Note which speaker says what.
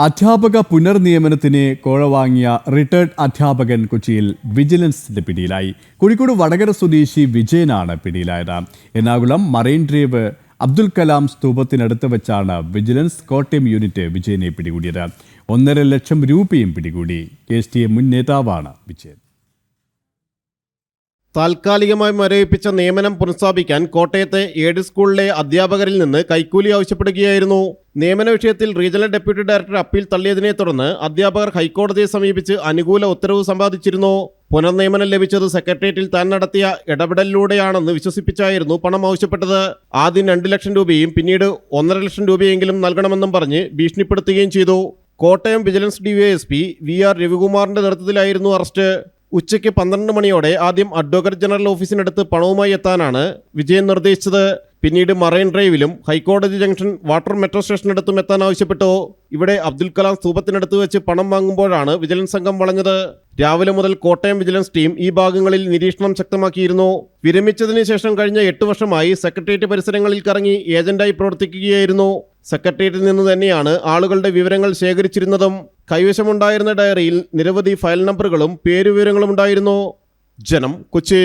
Speaker 1: അധ്യാപക പുനർനിയമനത്തിന് കോഴ വാങ്ങിയ റിട്ടയർഡ് അധ്യാപകൻ കൊച്ചിയിൽ വിജിലൻസിന്റെ പിടിയിലായി. കോഴിക്കോട് വടകര സ്വദേശി വിജയനാണ് പിടിയിലായത്. എറണാകുളം മറൈൻ ഡ്രൈവ് അബ്ദുൽ കലാം സ്തൂപത്തിനടുത്ത് വെച്ചാണ് വിജിലൻസ് കോട്ടയം യൂണിറ്റ് വിജയനെ പിടികൂടിയത്. ഒന്നര ലക്ഷം രൂപയും പിടികൂടി. കെ എസ് ടി എ മുൻ നേതാവാണ് വിജയൻ.
Speaker 2: താൽക്കാലികമായി മരവിപ്പിച്ച നിയമനം പുനഃസ്ഥാപിക്കാൻ കോട്ടയത്തെ എയ്ഡ് സ്കൂളിലെ അധ്യാപകരിൽ നിന്ന് കൈക്കൂലി ആവശ്യപ്പെടുകയായിരുന്നു. നിയമന വിഷയത്തിൽ റീജിയണൽ ഡെപ്യൂട്ടി ഡയറക്ടർ അപ്പീൽ തള്ളിയതിനെ തുടർന്ന് അധ്യാപകർ ഹൈക്കോടതിയെ സമീപിച്ച് അനുകൂല ഉത്തരവ് സമ്പാദിച്ചിരുന്നു. പുനർനിയമനം ലഭിച്ചത് സെക്രട്ടേറിയറ്റിൽ താൻ നടത്തിയ ഇടപെടലിലൂടെയാണെന്ന് വിശ്വസിപ്പിച്ചായിരുന്നു പണം ആവശ്യപ്പെട്ടത്. ആദ്യം രണ്ട് ലക്ഷം രൂപയും പിന്നീട് ഒന്നര ലക്ഷം രൂപയെങ്കിലും നൽകണമെന്നും പറഞ്ഞ് ഭീഷണിപ്പെടുത്തുകയും ചെയ്തു. Kottayam vigilance DYSP V R രവികുമാറിന്റെ നേതൃത്വത്തിലായിരുന്നു അറസ്റ്റ്. ഉച്ചയ്ക്ക് പന്ത്രണ്ട് മണിയോടെ ആദ്യം അഡ്വക്കേറ്റ് ജനറൽ ഓഫീസിനടുത്ത് പണവുമായി എത്താനാണ് വിജയൻ നിർദ്ദേശിച്ചത്. പിന്നീട് മറൈൻ ഡ്രൈവിലും ഹൈക്കോടതി ജംഗ്ഷൻ വാട്ടർ മെട്രോ സ്റ്റേഷനടുത്തും എത്താൻ ആവശ്യപ്പെട്ടു? ഇവിടെ അബ്ദുൽ കലാം സ്തൂപത്തിനടുത്ത് വെച്ച് പണം വാങ്ങുമ്പോഴാണ് വിജിലൻസ് സംഘം വളഞ്ഞത്. രാവിലെ മുതൽ കോട്ടയം വിജിലൻസ് ടീം ഈ ഭാഗങ്ങളിൽ നിരീക്ഷണം ശക്തമാക്കിയിരുന്നു. വിരമിച്ചതിന് ശേഷം കഴിഞ്ഞ എട്ട് വർഷമായി സെക്രട്ടേറിയറ്റ് പരിസരങ്ങളിൽ കറങ്ങി ഏജന്റായി പ്രവർത്തിക്കുകയായിരുന്നു. സെക്രട്ടേറിയറ്റിൽ നിന്ന് തന്നെയാണ് ആളുകളുടെ വിവരങ്ങൾ ശേഖരിച്ചിരുന്നതും. കൈവശമുണ്ടായിരുന്ന ഡയറിയിൽ നിരവധി ഫയൽ നമ്പറുകളും പേരുവിവരങ്ങളും ഉണ്ടായിരുന്നു ജനം കൊച്ചി.